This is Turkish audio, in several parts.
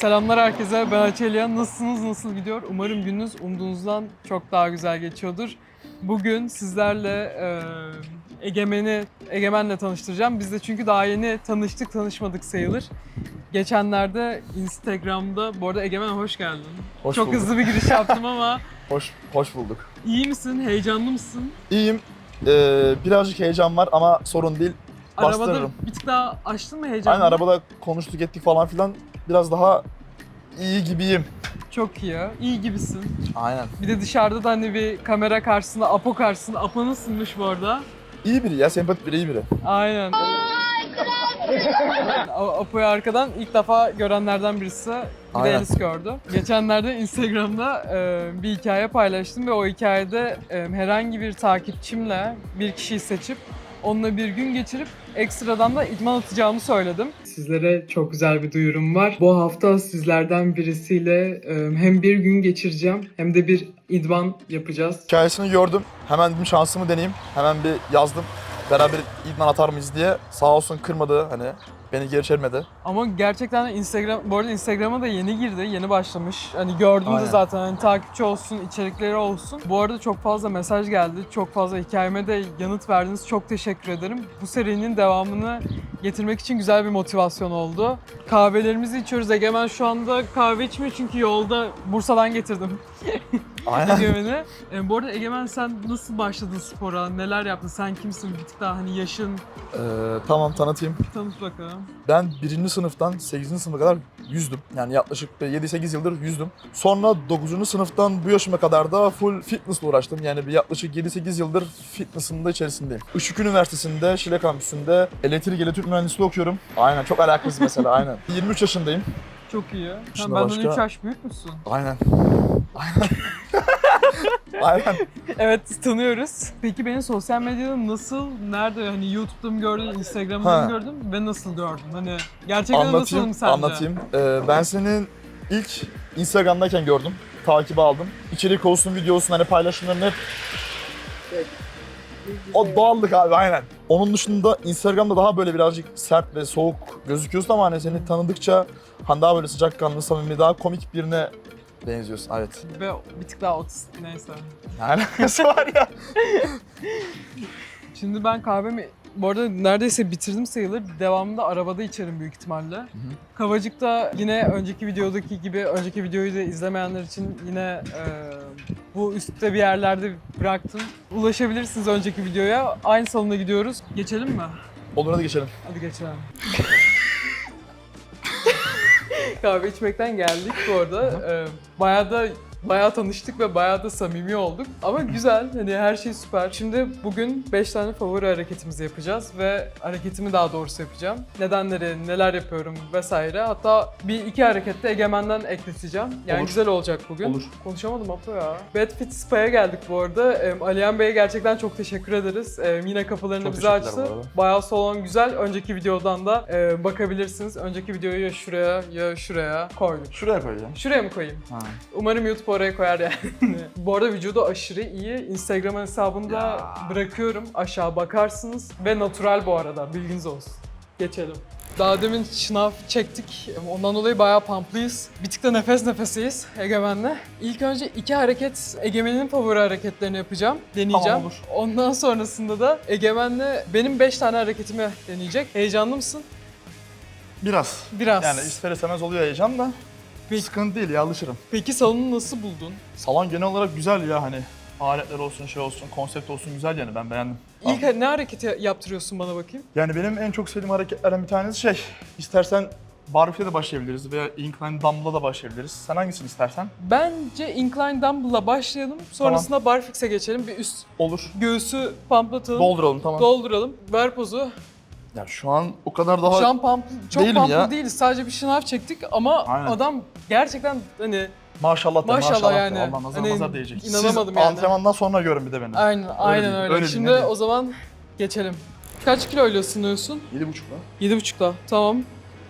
Selamlar herkese. Ben Açelya. Nasılsınız? Nasıl gidiyor? Umarım gününüz umduğunuzdan çok daha güzel geçiyordur. Bugün sizlerle e, Egemen'i Egemen'le tanıştıracağım. Biz de çünkü daha yeni tanıştık, tanışmadık sayılır. Geçenlerde Instagram'da, bu arada Egemen hoş geldin. Hoş çok bulduk. hızlı bir giriş yaptım ama Hoş, hoş bulduk. iyi misin? Heyecanlı mısın? İyiyim. Ee, birazcık heyecan var ama sorun değil. Arabada Bastırırım. bir tık daha açtın mı heyecanını? Aynen arabada konuştuk ettik falan filan. Biraz daha iyi gibiyim. Çok iyi. İyi gibisin. Aynen. Bir de dışarıda da hani bir kamera karşısında, Apo karşısında. Apo nasılmış bu arada? İyi biri ya, sempatik biri, iyi biri. Aynen. Apo'yu arkadan ilk defa görenlerden birisi. Bir de Aynen. Elis gördü. Geçenlerde Instagram'da e, bir hikaye paylaştım ve o hikayede e, herhangi bir takipçimle bir kişiyi seçip onunla bir gün geçirip ekstradan da idman atacağımı söyledim. Sizlere çok güzel bir duyurum var. Bu hafta sizlerden birisiyle e, hem bir gün geçireceğim hem de bir idman yapacağız. Hikayesini gördüm. Hemen dedim şansımı deneyeyim. Hemen bir yazdım. Beraber idman atar mıyız diye. Sağ olsun kırmadı hani. Beni geri çevirmedi. Ama gerçekten Instagram, bu arada Instagram'a da yeni girdi, yeni başlamış. Hani gördüm de zaten hani takipçi olsun, içerikleri olsun. Bu arada çok fazla mesaj geldi, çok fazla hikayeme de yanıt verdiniz. Çok teşekkür ederim. Bu serinin devamını getirmek için güzel bir motivasyon oldu. Kahvelerimizi içiyoruz. Egemen şu anda kahve içmiyor çünkü yolda Bursa'dan getirdim Aynen. Egemen'i. E, bu arada Egemen sen nasıl başladın spora? Neler yaptın? Sen kimsin? Bir tık daha hani yaşın Ee, tamam tanıtayım. tanıt bakalım. Ben birinci sınıftan 8. sınıfa kadar yüzdüm. Yani yaklaşık 7-8 yıldır yüzdüm. Sonra 9. sınıftan bu yaşıma kadar da full fitnessle uğraştım. Yani bir yaklaşık 7-8 yıldır fitness'ın da içerisindeyim. Işık Üniversitesi'nde, Şile Kampüsü'nde elektrik elektrik mühendisliği okuyorum. Aynen çok alakasız mesela aynen. 23 yaşındayım. Çok iyi. Sen Şuna benden başka- 3 yaş büyük müsün? Aynen. Aynen. aynen. Evet tanıyoruz. Peki beni sosyal medyada nasıl, nerede hani YouTube'da mı gördün, Instagram'da Ha. mı gördün ve nasıl gördün? Hani gerçekten nasılım Anlatayım, sence? anlatayım. Ee, ben senin ilk Instagram'dayken gördüm. Takibi aldım. İçerik olsun, video olsun hani paylaşımlarını hep O doğallık abi aynen. Onun dışında Instagram'da daha böyle birazcık sert ve soğuk gözüküyorsun ama hani seni tanıdıkça hani daha böyle sıcakkanlı, samimi, daha komik birine benziyorsun. Evet. Ve bir tık daha otist neyse. Ne alakası var ya? Şimdi ben kahvemi bu arada neredeyse bitirdim sayılır. Devamında arabada içerim büyük ihtimalle. Kavacık'ta yine önceki videodaki gibi, önceki videoyu da izlemeyenler için yine e, bu üstte bir yerlerde bıraktım. Ulaşabilirsiniz önceki videoya. Aynı salona gidiyoruz. Geçelim mi? Olur hadi geçelim. Hadi geçelim. Kahve içmekten geldik bu arada. Ee, bayağı da bayağı tanıştık ve bayağı da samimi olduk. Ama güzel, hani her şey süper. Şimdi bugün 5 tane favori hareketimizi yapacağız ve hareketimi daha doğrusu yapacağım. Nedenleri, neler yapıyorum vesaire. Hatta bir iki harekette Egemen'den ekleteceğim. Yani Olur. güzel olacak bugün. Olur. Konuşamadım Apo ya. Bad Fit Spa'ya geldik bu arada. Ee, Aliyan Bey'e gerçekten çok teşekkür ederiz. Ee, yine kapılarını Çok bize teşekkürler açtı. bu arada. Bayağı salon güzel. Önceki videodan da e, bakabilirsiniz. Önceki videoyu ya şuraya ya şuraya koyduk. Şuraya koyacağım. Şuraya mı koyayım? Ha. Umarım YouTube oraya koyar yani. Bu arada vücudu aşırı iyi. Instagram hesabında Ya. bırakıyorum. Aşağı bakarsınız. Ve natural bu arada. Bilginiz olsun. Geçelim. Daha demin şınav çektik. Ondan dolayı bayağı pamplıyız. Bir tık da nefes nefeseyiz Egemen'le. İlk önce iki hareket Egemen'in favori hareketlerini yapacağım. Deneyeceğim. Tamam, olur. Ondan sonrasında da Egemen'le benim 5 tane hareketimi deneyecek. Heyecanlı mısın? Biraz. Biraz. Yani ister istemez oluyor heyecan da. Peki. Sıkıntı değil ya alışırım. Peki salonu nasıl buldun? Salon genel olarak güzel ya hani. Aletler olsun, şey olsun, konsept olsun güzel yani ben beğendim. İlk ne hareketi yaptırıyorsun bana bakayım? Yani benim en çok sevdiğim hareketlerden bir tanesi şey, istersen barfix'e de başlayabiliriz veya incline dumbbell'a da başlayabiliriz. Sen hangisini istersen? Bence incline dumbbell'la başlayalım. Sonrasında barfix'e geçelim. Bir üst Olur. göğsü pumplatalım. Dolduralım tamam. Dolduralım. Ver pozu. Ya şu an o kadar daha... Şu an pump, çok Değilim pumplı ya. değiliz. Sadece bir şınav çektik ama Aynen. adam gerçekten hani maşallah de, Maşallah maşallah, de. yani. Allah nazar Hani nazar değecek. inanamadım Siz yani. antrenmandan sonra görün bir de beni. aynen aynen diyeyim, öyle. öyle diyeyim, Şimdi ne diyeyim. o zaman geçelim. Kaç kiloyla ısınıyorsun? 7.5'la. 7.5'la. Tamam.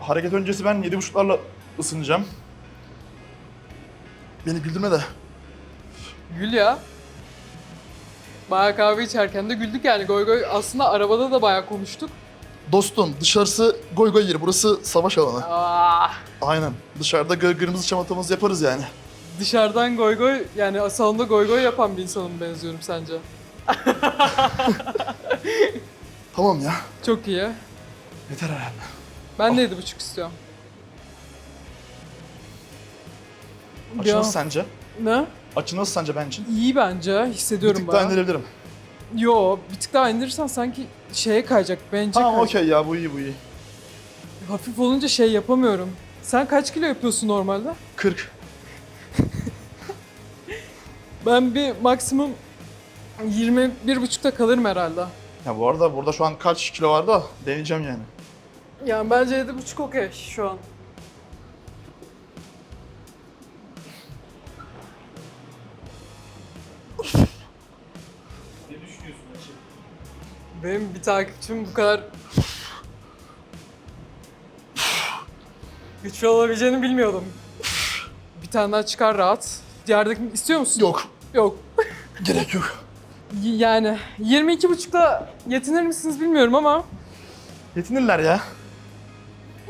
Hareket öncesi ben 7.5'larla ısınacağım. Beni güldürme de. Gül ya. Bayağı kahve içerken de güldük yani goy goy. Aslında arabada da bayağı konuştuk. Dostum dışarısı goy goy yeri. Burası savaş alanı. Aa, Aynen. Dışarıda gı- kırmızı çamatamızı yaparız yani. dışarıdan goy goy yani salonda goy goy yapan bir insana mı benziyorum sence? Tamam ya. Çok iyi. Yeter herhalde. Ben de yedi buçuk istiyorum. Açı Ya, nasıl sence? Ne? Açı nasıl sence bence? İyi bence. Bir Hissediyorum tık daha bayağı. indirebilirim. Yo, bir tık daha indirirsen sanki şeye kayacak, bence Tamam kayacak. okey ya bu iyi bu iyi. Hafif olunca şey yapamıyorum. Sen kaç kilo yapıyorsun normalde? 40. Ben bir maksimum 21 buçukta kalırım herhalde. Ya bu arada burada şu an kaç kilo var da deneyeceğim yani. Yani bence yedi buçuk okey şu an. Benim bir takipçim bu kadar güçlü olabileceğini bilmiyordum. Bir tane daha çıkar rahat. Diğerdeki istiyor musun? Yok. Yok. Gerek yok. Y- Yani 22 buçukta yetinir misiniz bilmiyorum ama Yetinirler ya.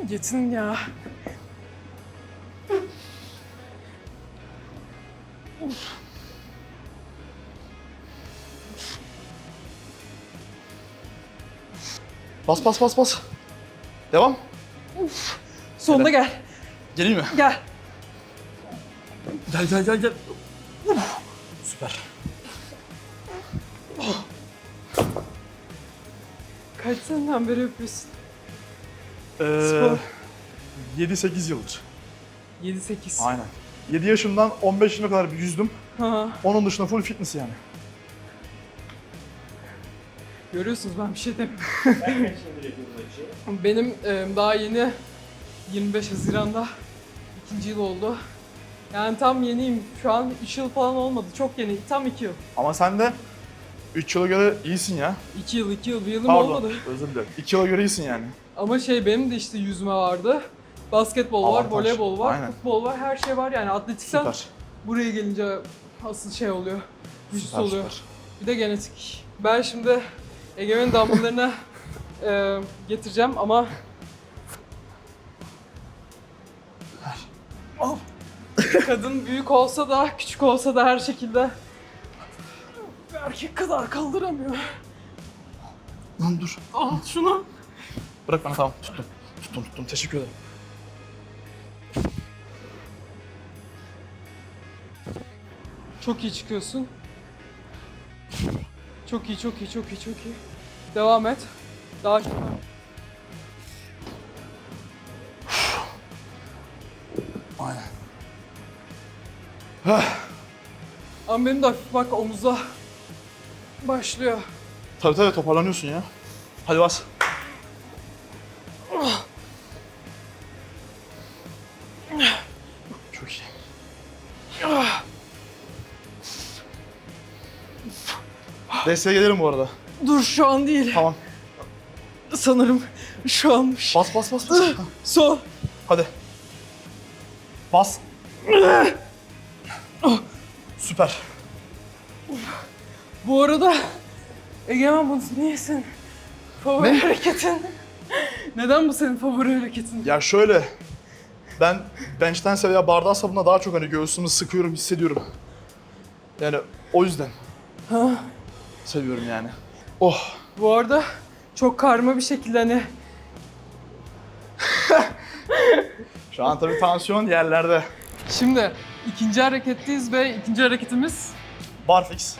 yetinin ya. Bas bas bas bas. Devam. Sonunda gel. Geleyim mi? Gel. Gel gel gel gel. Uf, Süper. Kaç seneden beri yapıyorsun? Ee, Spor. 7-8 yıldır. 7-8. Aynen. 7 yaşımdan 15 yaşına kadar bir yüzdüm. Ha, Onun dışında full fitness yani. Görüyorsunuz ben bir şey demiyorum. Kaç yıldır açığı? Benim e, daha yeni 25 Haziran'da ikinci yıl oldu. Yani tam yeniyim. Şu an 3 yıl falan olmadı. Çok yeni. Tam 2 yıl. Ama sen de 3 yıla göre iyisin ya. 2 yıl, 2 yıl. Bir yılım Pardon, olmadı. özür dilerim. 2 yıla göre iyisin yani. Ama şey benim de işte yüzme vardı. Basketbol var, Avantaj. voleybol var, Aynen. futbol var. Her şey var yani. Atletikten Süper. buraya gelince asıl şey oluyor. Vücut Süper, oluyor. süper. Bir de genetik. Ben şimdi Egemen dumbbell'larını e, getireceğim ama Oh. Kadın büyük olsa da küçük olsa da her şekilde erkek kadar kaldıramıyor. Lan dur. Al şunu. Bırak bana tamam. Tuttum. Tuttum tuttum. Teşekkür ederim. Çok iyi çıkıyorsun. Çok iyi, çok iyi, çok iyi, çok iyi. Devam et. Daha Aynen. Ama benim de hafif bak omuzda başlıyor. Tabii tabii toparlanıyorsun ya. Hadi bas. Desteğe gelirim bu arada. Dur şu an değil. Tamam. Sanırım şu anmış. Bas bas bas. bas. Son. Hadi. Bas. Süper. Bu arada Egemen bu niye senin favori Ne? hareketin? Neden bu senin favori hareketin? Ya şöyle. Ben bench'tense veya bardağı sabunla daha çok hani göğsümü sıkıyorum, hissediyorum. Yani o yüzden Ha, seviyorum yani. Oh. bu arada çok karma bir şekilde hani Şu an tabii tansiyon yerlerde. şimdi ikinci hareketteyiz ve ikinci hareketimiz Barfix.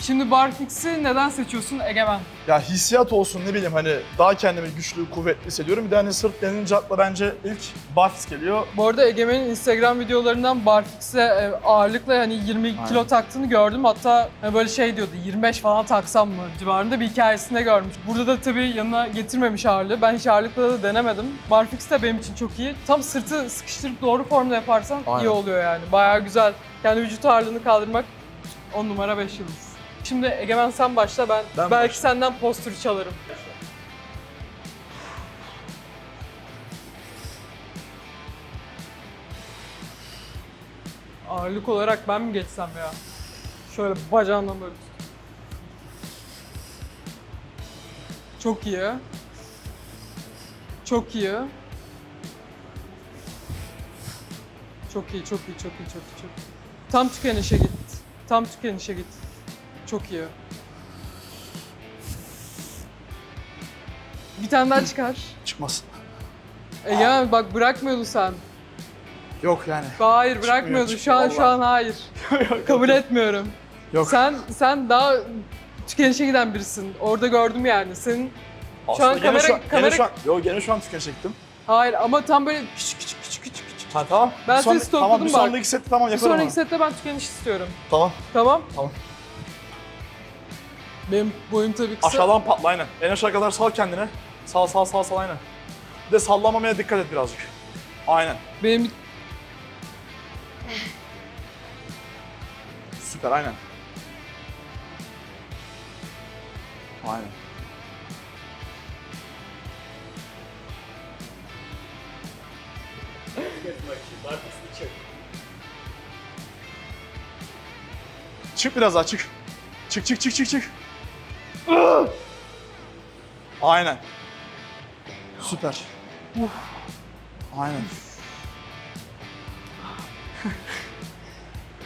Şimdi barfix'i neden seçiyorsun Egemen? Ya hissiyat olsun ne bileyim hani daha kendimi güçlü, kuvvetli hissediyorum. Bir de hani sırt denince akla bence ilk barfix geliyor. Bu arada Egemen'in Instagram videolarından barfix'e e, ağırlıkla hani 20 kilo taktığını gördüm. Hatta hani böyle şey diyordu 25 falan taksam mı civarında bir hikayesinde görmüş. Burada da tabii yanına getirmemiş ağırlığı. Ben hiç ağırlıkla da denemedim. Barfix de benim için çok iyi. Tam sırtı sıkıştırıp doğru formda yaparsan Aynen. iyi oluyor yani. Bayağı güzel. Kendi vücut ağırlığını kaldırmak 10 numara 5 yıldız. Şimdi Egemen sen başla ben, Ben belki başlayayım. senden postür çalarım. Ağırlık olarak ben mi geçsem ya? Şöyle bacağından böyle tut. Çok iyi. Çok iyi. Çok iyi, çok iyi, çok iyi, çok iyi, çok iyi. Tam tükenişe git. Tam tükenişe git. Çok iyi. Bir tane daha çıkar. Çıkmaz. Egemen bak bırakmıyordun sen. Yok yani. Hayır bırakmıyordun. Şu an şu an hayır. Kabul etmiyorum. Yok. Sen sen daha tükenişe giden birisin. Orada gördüm yani. Senin Aslında an gene kamera- şu an, kamera- Gene şu an, yo gene şu an tüken çektim. hayır ama tam böyle küçük küçük küçük küçük küçük. Ha tamam. Ben Bir seni stokladım Tamam bir bak. sonraki sette tamam Bir yaparım sonraki onu. sette ben tükeniş istiyorum. Tamam. Tamam? Tamam. Benim boyum tabii kısa. Aşağıdan patla aynen. En aşağı kadar sal kendine. Sal sal sal sal aynen. Bir de sallamamaya dikkat et birazcık. Aynen. Benim Süper aynen. Aynen. Çık biraz daha çık. Çık çık çık çık çık. Aynen. Süper. Aynen.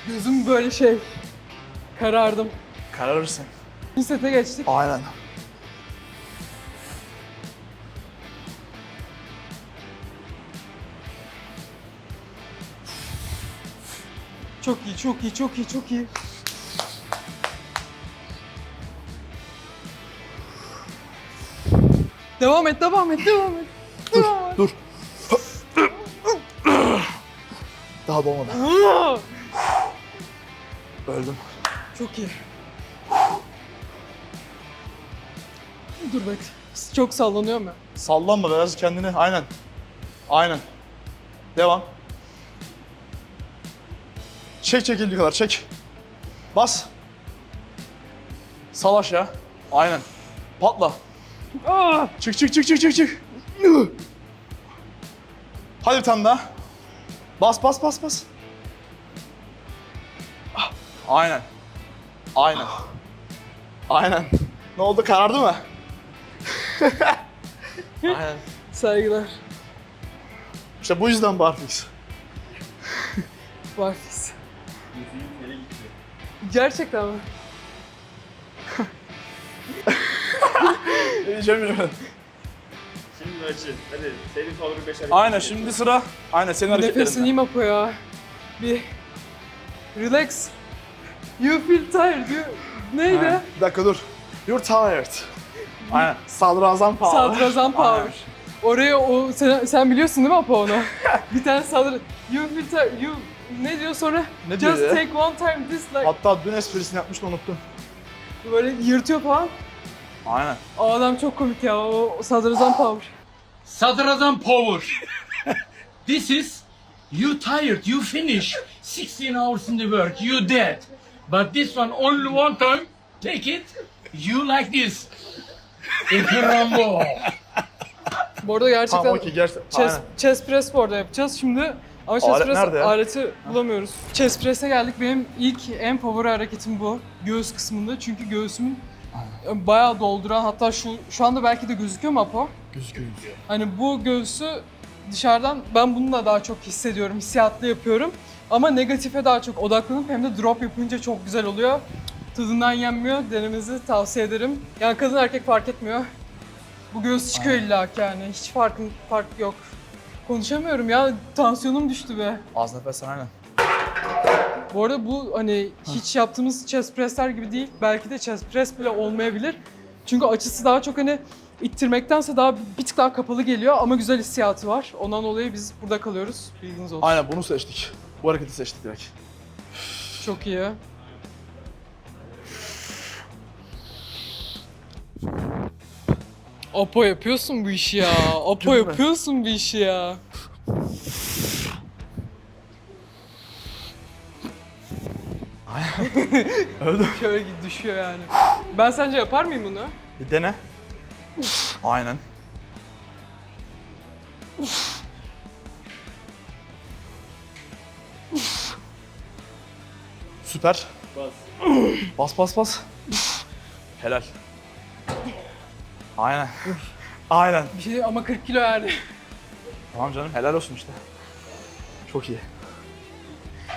gözüm böyle şey karardım. Kararırsın. Bir sete geçtik. Aynen. Çok iyi, çok iyi, çok iyi, çok iyi. Devam et, devam et, devam et. Et. Dur. Daha dolmadı. Öldüm. Çok iyi. Dur bekle. Çok sallanıyor mu? Sallanma biraz kendini. Aynen. Aynen. Devam. Çek çekildiği kadar çek. Bas. Sal aşağı. Aynen. Patla. Aa! Çık çık çık çık çık çık. Hadi bir tane daha. Bas bas bas bas. Ah, Aynen. Aynen. Aynen. Ne oldu karardı mı? Aynen. Saygılar. İşte bu yüzden barfix. Barfix. Yüzüğün teli gitti. Gerçekten mi? Bilmiyorum. Şimdi açın. Hadi senin favori 5 Aynen şimdi sıra. Aynen senin Nefesini hareketlerinde. yiyeyim Apo ya. Bir relax. You feel tired. You... Neydi? Aynen. Bir dakika dur. You're tired. Aynen. Sadrazam power. Sadrazam power. Aynen. Oraya o sen, sen biliyorsun değil mi Apo onu? bir tane sadra You feel tired. You ne diyor sonra? Ne diyor Just ya? take one time this like Hatta dün esprisini yapmıştım unuttum. böyle yırtıyor falan. Aynen. O adam çok komik ya. O sadrazam power. Sadrazam power. this is you tired, you finish 16 hours in the work, you dead. But this one only one time, take it, you like this. If you Rambo. Bu arada gerçekten Tamam okey gerçekten. chest, Aynen. chest press bu arada yapacağız. Şimdi ama chest Alet press nerede ya? aleti bulamıyoruz. Chest press'e geldik. Benim ilk en favori hareketim bu. Göğüs kısmında. Çünkü göğsümün bayağı dolduran hatta şu şu anda belki de gözüküyor mu Apo? Gözüküyor. Hani bu göğsü dışarıdan ben bununla daha çok hissediyorum, hissiyatlı yapıyorum. Ama negatife daha çok odaklanıp hem de drop yapınca çok güzel oluyor. Tadından yenmiyor, denemenizi tavsiye ederim. Yani kadın erkek fark etmiyor. Bu göğüs çıkıyor illa ki yani, hiç farkın fark yok. Konuşamıyorum ya, tansiyonum düştü be. Az nefes aynen. Bu arada bu hani hiç yaptığımız chest pressler gibi değil. Belki de chest press bile olmayabilir. Çünkü açısı daha çok hani ittirmektense daha bir tık daha kapalı geliyor ama güzel hissiyatı var. Ondan dolayı biz burada kalıyoruz. Bilginiz olsun. Aynen bunu seçtik. Bu hareketi seçtik direkt. Çok iyi. Apo yapıyorsun bu işi ya. Apo yapıyorsun bu işi ya. Öldüm. Şöyle düşüyor yani. Ben sence yapar mıyım bunu? Bir dene. Aynen. Süper. Bas. Bas bas bas. Helal. Aynen. Aynen. Bir şey ama 40 kilo yani. Tamam canım helal olsun işte. Çok iyi.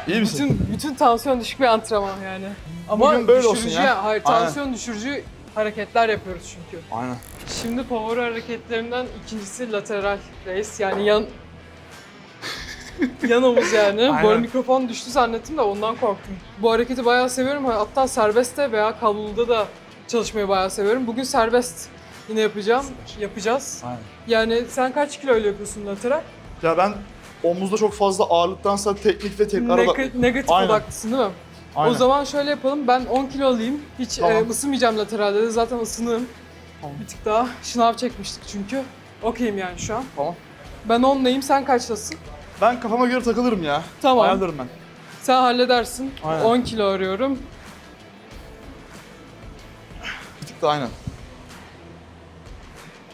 İyi misin? Bütün bütün tansiyon düşük bir antrenman yani. Ama Bugün böyle olsun düşürücü ya. Hayır, Aynen. tansiyon düşürücü hareketler yapıyoruz çünkü. Aynen. Şimdi power hareketlerinden ikincisi lateral raise yani yan yan omuz yani. Bu arada Aynen. mikrofon düştü zannettim de ondan korktum. Bu hareketi bayağı seviyorum. Hatta serbestte veya kabloluda da çalışmayı bayağı seviyorum. Bugün serbest yine yapacağım. Yapacağız. Aynen. Yani sen kaç kilo öyle yapıyorsun lateral? Ya ben omuzda çok fazla ağırlıktansa teknik ve tekrar Neg- negatif Aynen. odaklısın değil mi? Aynen. O zaman şöyle yapalım. Ben 10 kilo alayım. Hiç Tamam. e, ısınmayacağım lateralde de. Zaten ısınığım. Tamam. Bir tık daha şınav çekmiştik çünkü. Okeyim yani şu an. Tamam. Ben 10'layım. Sen kaçtasın? Ben kafama göre takılırım ya. Tamam. Ayarlarım ben. Sen halledersin. Aynen. 10 kilo arıyorum. Bir tık da aynen.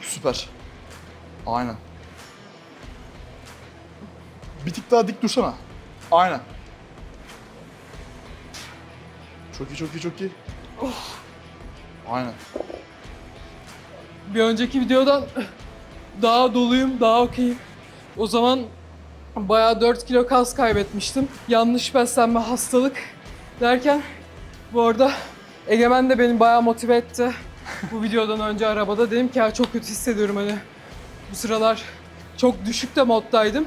Süper. Aynen. Bir tık daha dik dursana. Aynen. Çok iyi, çok iyi, çok iyi. Aynen. Bir önceki videodan daha doluyum, daha okeyim. O zaman bayağı 4 kilo kas kaybetmiştim. Yanlış beslenme, hastalık derken bu arada Egemen de beni bayağı motive etti. Bu videodan önce arabada dedim ki ya çok kötü hissediyorum hani bu sıralar çok düşük de moddaydım.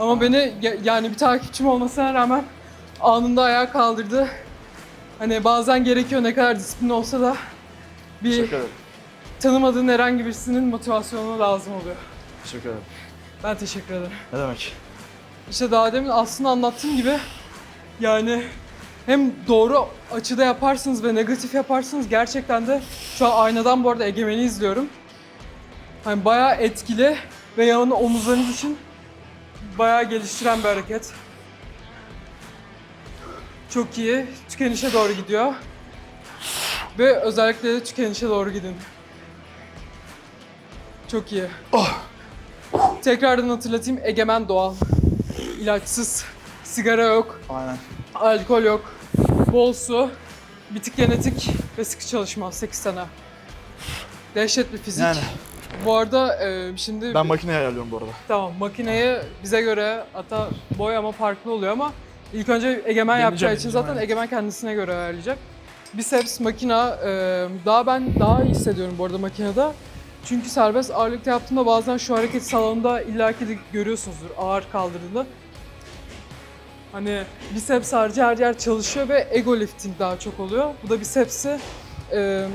Ama beni ya- yani bir takipçim olmasına rağmen anında ayağa kaldırdı. Hani bazen gerekiyor ne kadar disiplin olsa da bir tanımadığın herhangi birisinin motivasyonu lazım oluyor. Teşekkür ederim. Ben teşekkür ederim. Ne demek? İşte daha demin aslında anlattığım gibi yani hem doğru açıda yaparsınız ve negatif yaparsınız gerçekten de şu an aynadan bu arada Egemen'i izliyorum. Hani bayağı etkili ve yanı omuzlarınız için bayağı geliştiren bir hareket. Çok iyi. Tükenişe doğru gidiyor. Ve özellikle de tükenişe doğru gidin. Çok iyi. Tekrardan hatırlatayım. Egemen doğal. İlaçsız. Sigara yok. Aynen. Alkol yok. Bol su. Bir tık genetik ve sıkı çalışma. 8 sene. Dehşet bir fizik. Yani Bu arada e, şimdi ben makineyi ayarlıyorum bu arada. tamam makineye bize göre hatta boy ama farklı oluyor ama ilk önce Egemen yapacağı için zaten aynen. Egemen kendisine göre ayarlayacak. Biceps makina e, daha ben daha iyi hissediyorum bu arada makinede. Çünkü serbest ağırlıkta yaptığımda bazen şu hareket salonunda illaki de görüyorsunuzdur ağır kaldırdığında. Hani biceps harcı her yer çalışıyor ve ego lifting daha çok oluyor. Bu da bicepsi e,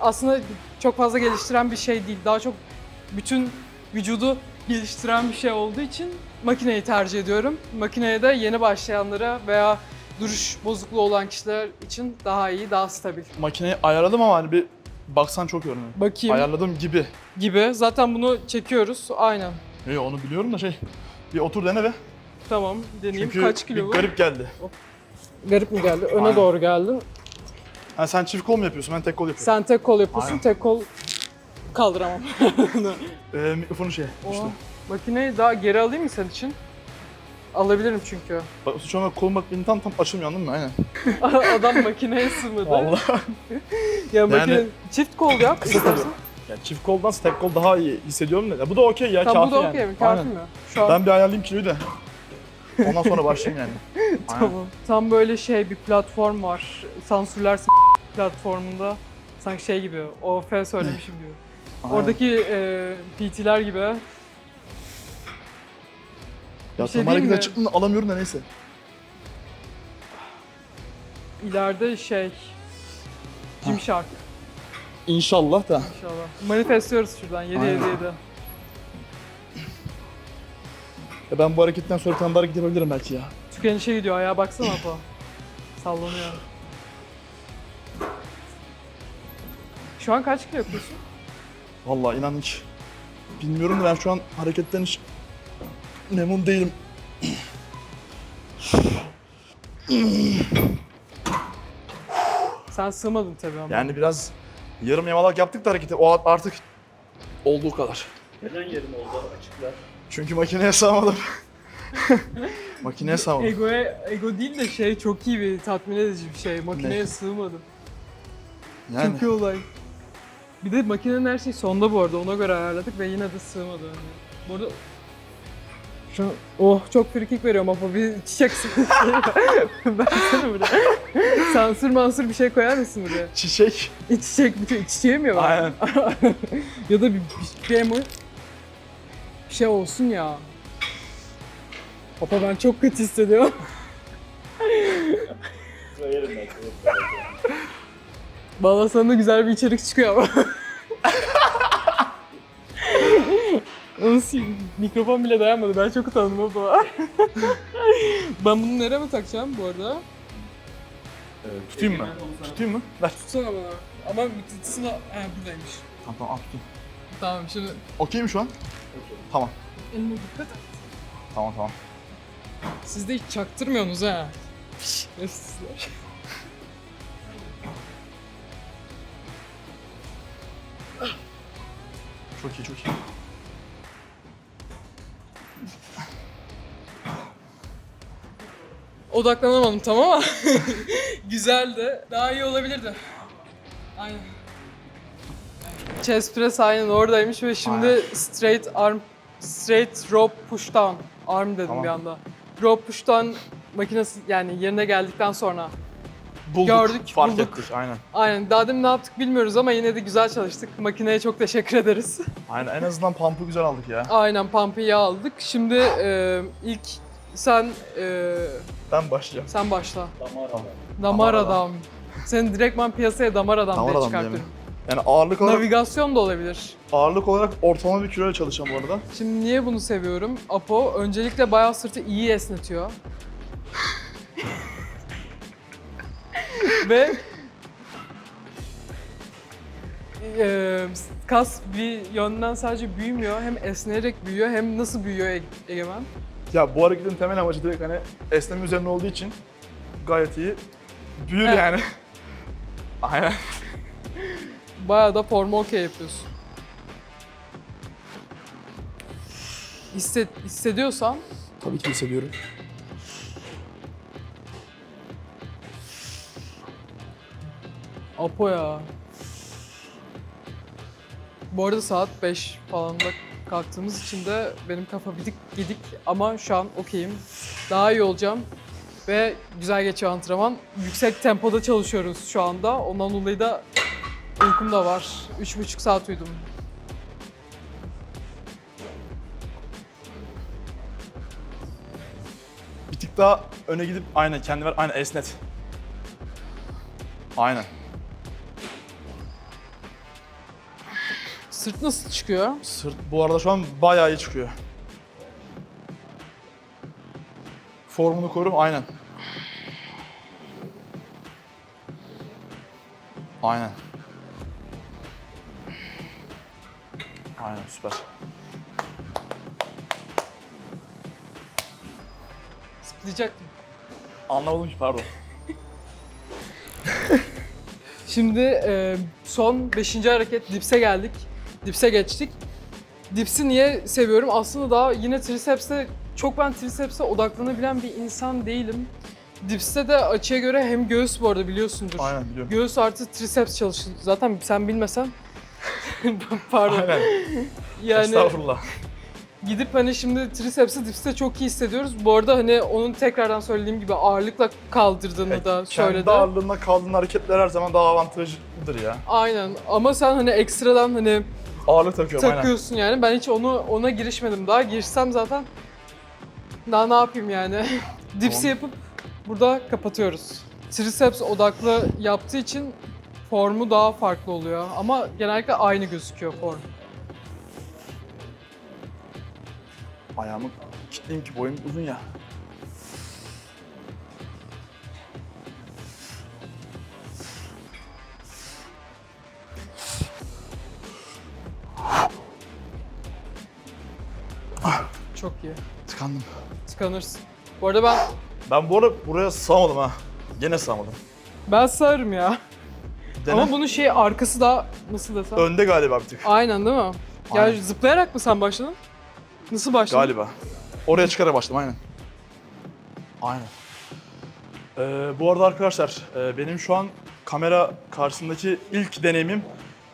aslında çok fazla geliştiren bir şey değil. Daha çok bütün vücudu geliştiren bir şey olduğu için makineyi tercih ediyorum. Makineye de yeni başlayanlara veya duruş bozukluğu olan kişiler için daha iyi, daha stabil. Makineyi ayarladım ama hani bir baksan çok görünüyor. Bakayım Ayarladığım gibi. gibi. Zaten bunu çekiyoruz. Aynen. Yo, onu biliyorum da şey. Bir otur dene be. Tamam, deneyeyim. Çünkü Kaç kilo bir bu? garip geldi. Garip mi geldi? Öne Aynen. doğru geldin. Ha, sen çift kol mu yapıyorsun? Ben tek kol yapıyorum. Sen tek kol yapıyorsun, Aynen. tek kol kaldıramam. Ee, mikrofonu şey. o işte. makineyi daha geri alayım mı senin için? Alabilirim çünkü. Bak şu an kolum bak benim tam tam açılmıyor anladın mı? Aynen. Adam makineye sığmadı. Vallahi. Ya makine Yani- çift kol yap istersen. ya çift koldansa tek kol daha iyi hissediyorum da. Ya bu da okey ya Tamam bu kafi da yani. okey mi? Kafi Aynen. mi? Şu an Ben bir ayarlayayım kiloyu da. Ondan sonra başlayayım yani. Aynen. tamam. Tam böyle şey bir platform var. Sansürlersin platformunda. Sanki şey gibi, OF söylemişim gibi. Aynen. Oradaki e, PT'ler gibi. ya bir şey tam diyeyim mi? da alamıyorum da neyse. İleride şey... Gymshark İnşallah da. inşallah. Manifestliyoruz şuradan 7 7 Aynen. 7. Ya ben bu hareketten sonra bir tane daha hareket yapabilirim belki ya. Tükenişe gidiyor ayağa baksana apa. Sallanıyor. Şu an kaç kilo yapıyorsun? Vallahi inan hiç bilmiyorum da ben şu an hareketten hiç memnun değilim. Sen sığmadın tabii ama. Yani biraz yarım yamalak yaptık da hareketi. O artık olduğu kadar. Neden yerim oldu açıklar? Çünkü makineye sığamadım. makineye sığamadım. Egoya, ego değil de şey çok iyi bir tatmin edici bir şey. Makineye sığmadım. Yani Çok iyi olay. Bir de makinenin her şeyi sonda bu arada ona göre ayarladık ve yine de sığmadı. Yani. Bu arada şu oh çok frikik veriyorum ama bir çiçek Versene buraya. Sansür mansür bir şey koyar mısın buraya? Çiçek. Çiçek, bir şey- çiçeği mi var? Aynen. ya da bir, bir şey mi? Şey olsun ya. Papa ben çok kötü hissediyorum. Valla sana güzel bir içerik çıkıyor ama. Nasıl mikrofon bile dayanmadı. Ben çok utandım baba. ben bunu nereye mi takacağım bu arada? Ee, tutayım mı? Tutayım mı? Ver. Tutsana bana. Ama tutsana... He buradaymış. Tamam tamam al tutayım. Tamam şimdi Okey mi şu an? Tamam. elime dikkat et. Tamam tamam. Siz de hiç çaktırmıyorsunuz ha. Mesutlar. Çok iyi çok iyi. Odaklanamadım tamam ama güzeldi. Daha iyi olabilirdi. Aynen. Chest press aynen oradaymış ve şimdi Aynen. straight arm, straight rope push down. Arm dedim Tamam. bir anda. Rope push down makinesi yani yerine geldikten sonra. Bulduk. Gördük, Fark bulduk. ettik aynen. Aynen daha demin ne yaptık bilmiyoruz ama yine de güzel çalıştık. Makineye çok teşekkür ederiz. Aynen en azından pump'ı güzel aldık ya. Aynen pump'ı iyi aldık. Şimdi e, ilk sen e, Ben başlayacağım. sen başla. Damar Tamam. Damar Damar adam. Seni direktman piyasaya damar adam Damar diye adam çıkartıyorum. Yani ağırlık olarak Navigasyon da olabilir. ağırlık olarak ortalama bir kiloyla çalışacağım bu arada. Şimdi niye bunu seviyorum? Apo öncelikle bayağı sırtı iyi esnetiyor. Ve eee, kas bir yönden sadece büyümüyor. Hem esneyerek büyüyor hem nasıl büyüyor Ege- Egemen? Ya bu hareketin temel amacı direkt hani esneme üzerine olduğu için gayet iyi. Büyür Evet. yani. Aynen. Bayağı da formu okey yapıyorsun. Hisset, hissediyorsan Tabii ki hissediyorum. Apo ya. Bu arada saat 5 falan da kalktığımız için de benim kafa bidik gidik ama şu an okeyim. Daha iyi olacağım ve güzel geçiyor antrenman. Yüksek tempoda çalışıyoruz şu anda. Ondan dolayı da uykum da var. 3,5 saat uyudum. Bir tık daha öne gidip aynen kendi ver, aynen esnet. Aynen. Sırt nasıl çıkıyor? Sırt bu arada şu an bayağı iyi çıkıyor. Formunu koru, aynen. Aynen. Aynen süper. Zıplayacaktım. Anlamadım ki pardon. Şimdi e, son 5. hareket dipse geldik. Dipse geçtik. Dipsi niye seviyorum? Aslında daha yine triceps'te çok ben triceps'e odaklanabilen bir insan değilim. Dipste de açıya göre hem göğüs bu arada biliyorsundur. Aynen biliyorum. Göğüs artı triceps çalışır. Zaten sen bilmesen pardon. Aynen. Yani Estağfurullah. gidip hani şimdi triceps'i dipste çok iyi hissediyoruz. Bu arada hani onun tekrardan söylediğim gibi ağırlıkla kaldırdığını da söyledi. Kendi ağırlığında kaldığın hareketler her zaman daha avantajlıdır ya. Aynen ama sen hani ekstradan hani Ağırlık takıyorum aynen. takıyorsun yani. Ben hiç onu ona girişmedim daha. Girsem zaten daha ne yapayım yani. Dipsi Tamam. yapıp burada kapatıyoruz. Triceps odaklı yaptığı için formu daha farklı oluyor ama genellikle aynı gözüküyor form. Ayağımı kilitleyeyim ki boyum uzun ya. Çok iyi. Tıkandım. Tıkanırsın. Bu arada ben Ben bu arada buraya sığamadım ha. Gene sığamadım. ben sığarım ya. Dene. Ama bunun şey arkası da nasıl desem? Önde galiba bir tık. Aynen değil mi? Ya Aynen. zıplayarak mı sen başladın? Nasıl başladın? Galiba. Oraya çıkarak başladım aynen. Aynen. Ee, bu arada arkadaşlar e, benim şu an kamera karşısındaki ilk deneyimim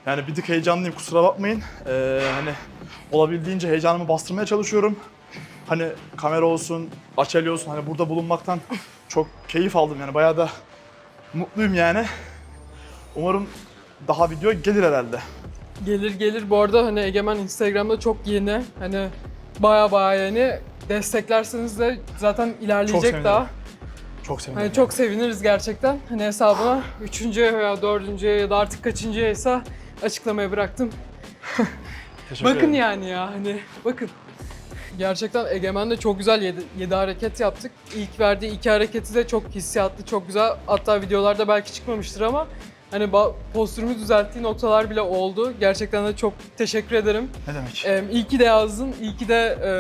Yani bir tık heyecanlıyım kusura bakmayın. Ee, hani olabildiğince heyecanımı bastırmaya çalışıyorum. Hani kamera olsun, açeli olsun hani burada bulunmaktan çok keyif aldım yani bayağı da mutluyum yani. Umarım daha video gelir herhalde. Gelir gelir. Bu arada hani Egemen Instagram'da çok yeni. Hani baya baya yeni. Desteklerseniz de zaten ilerleyecek sevinirim. daha. Çok sevinirim. Hani çok seviniriz gerçekten. Hani hesabına üçüncü veya dördüncü ya da artık kaçıncıysa açıklamaya bıraktım. Teşekkür bakın ederim. yani ya hani bakın. Gerçekten Egemen'de çok güzel 7, hareket yaptık. İlk verdiği iki hareketi de çok hissiyatlı, çok güzel. Hatta videolarda belki çıkmamıştır ama hani postürümü düzelttiği noktalar bile oldu. Gerçekten de çok teşekkür ederim. Ne demek? Ee, iyi ki de yazdın. İyi ki de e,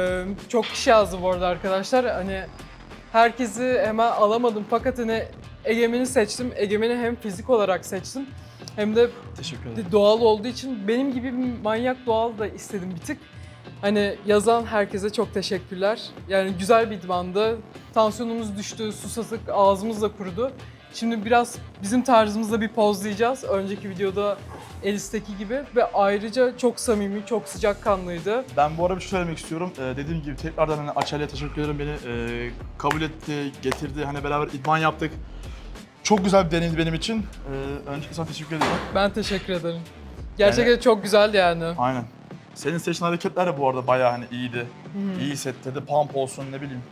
çok kişi yazdı bu arada arkadaşlar. Hani herkesi hemen alamadım fakat hani Egemen'i seçtim. Egemen'i hem fizik olarak seçtim hem de Teşekkür ederim. doğal olduğu için benim gibi manyak doğal da istedim bir tık. Hani yazan herkese çok teşekkürler. Yani güzel bir idmandı. Tansiyonumuz düştü, susadık, ağzımız da kurudu. Şimdi biraz bizim tarzımızda bir pozlayacağız. Önceki videoda Elis'teki gibi ve ayrıca çok samimi, çok sıcakkanlıydı. Ben bu arada bir şey söylemek istiyorum. Ee, dediğim gibi tekrardan hani Açelya'ya teşekkür ederim. Beni e, kabul etti, getirdi. Hani beraber idman yaptık. Çok güzel bir deneyimdi benim için. Ee, öncelikle sana teşekkür ederim. Ben teşekkür ederim. Gerçekten çok güzeldi yani. Aynen. Senin seçtiğin hareketler de bu arada bayağı hani iyiydi. İyi hissettirdi. Pump olsun ne bileyim.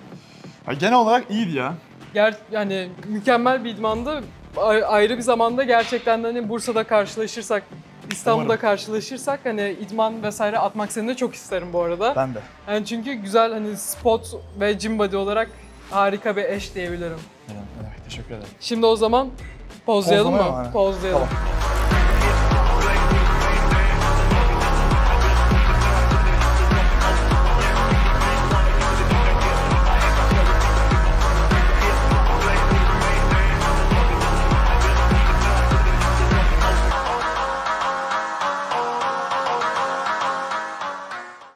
Ya genel olarak iyiydi ya. Ger yani mükemmel bir idmandı. A- ayrı bir zamanda gerçekten de hani Bursa'da karşılaşırsak, İstanbul'da Umarım. karşılaşırsak hani idman vesaire atmak seni de çok isterim bu arada. Ben de. Yani çünkü güzel hani spot ve gym body olarak harika bir eş diyebilirim. Ne demek. Teşekkür ederim. Şimdi o zaman pozlayalım Pozlamaya mı? mı? Pozlayalım. Tamam.